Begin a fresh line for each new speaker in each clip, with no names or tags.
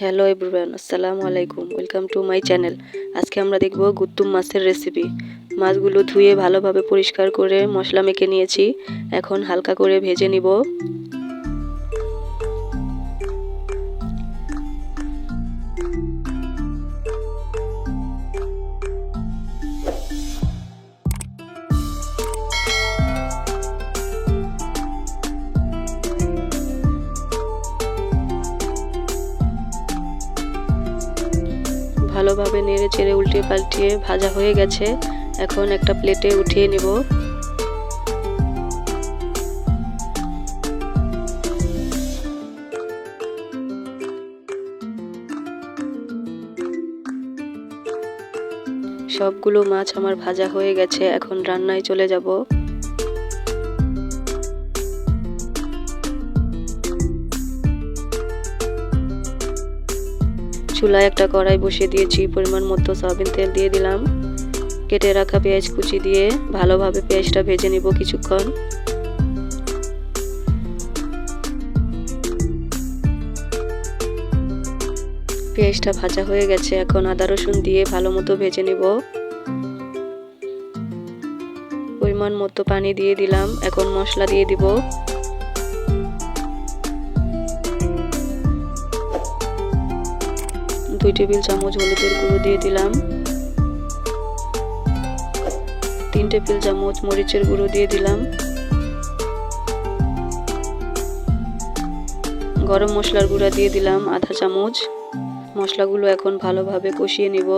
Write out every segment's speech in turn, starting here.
Hello everyone আসসালামু আলাইকুম welcome to my channel আজকে আমরা দেখব গুত্তুম মাছের রেসিপি মাছগুলো ধুয়ে ভালোভাবে পরিষ্কার করে মশলা মেখে নিয়েছি। এখন হালকা করে ভেজে নিব। ভালোভাবে নেড়ে চেড়ে উল্টে পাল্টিয়ে ভাজা হয়ে গেছে। এখন একটা প্লেটে উঠিয়ে নেব। সবগুলো মাছ আমার ভাজা হয়ে গেছে, এখন রান্নায় চলে যাব। চুলায় একটা কড়াই বসিয়ে দিয়েছি, পরিমাণ মতো সয়াবিন তেল দিয়ে দিলাম। কেটে রাখা পেঁয়াজ কুচি দিয়ে ভালোভাবে পেঁয়াজটা ভেজে নিব কিছুক্ষণ। পেঁয়াজটা ভাজা হয়ে গেছে, এখন আদা রসুন দিয়ে ভালো মতো ভেজে নিব। পরিমাণ মতো পানি দিয়ে দিলাম, এখন মশলা দিয়ে দিব। দুই টেবিল চামচ হলুদের গুঁড়ো দিয়ে দিলাম। তিন টেবিল চামচ মরিচের গুঁড়ো দিয়ে দিলাম। গরম মশলার গুঁড়া দিয়ে দিলাম আধা চামচ। মশলাগুলো এখন ভালোভাবে কষিয়ে নিব।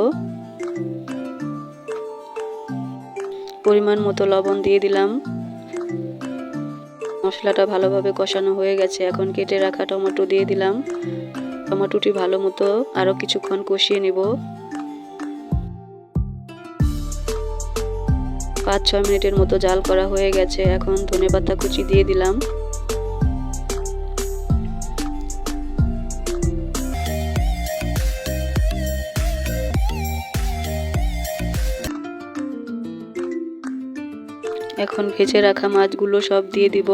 পরিমাণ মতো লবণ দিয়ে দিলাম। মশলাটা ভালোভাবে কষানো হয়ে গেছে। এখন কেটে রাখা টমেটো দিয়ে দিলাম। টমেটোটি ভালো মতো আরও কিছুক্ষণ কষিয়ে নিব। পাঁচ ছয় মিনিটের মতো জাল করা হয়ে গেছে। এখন ধনে পাতা কুচি দিয়ে দিলাম। এখন ভেজে রাখা মাছগুলো সব দিয়ে দিব।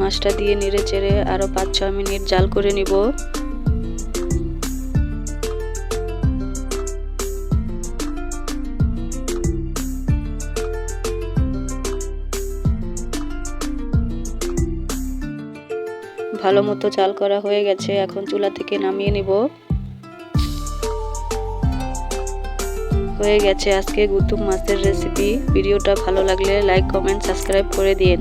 মাছটা দিয়ে নেড়ে চেড়ে আরও পাঁচ ছ মিনিট জাল করে নিব। ভালো মতো চাল করা হয়ে গেছে, এখন চুলা থেকে নামিয়ে নিব। হয়ে গেছে আজকে গুতুম মাছের রেসিপি ভিডিওটা ভালো লাগলে লাইক কমেন্ট সাবস্ক্রাইব করে দিন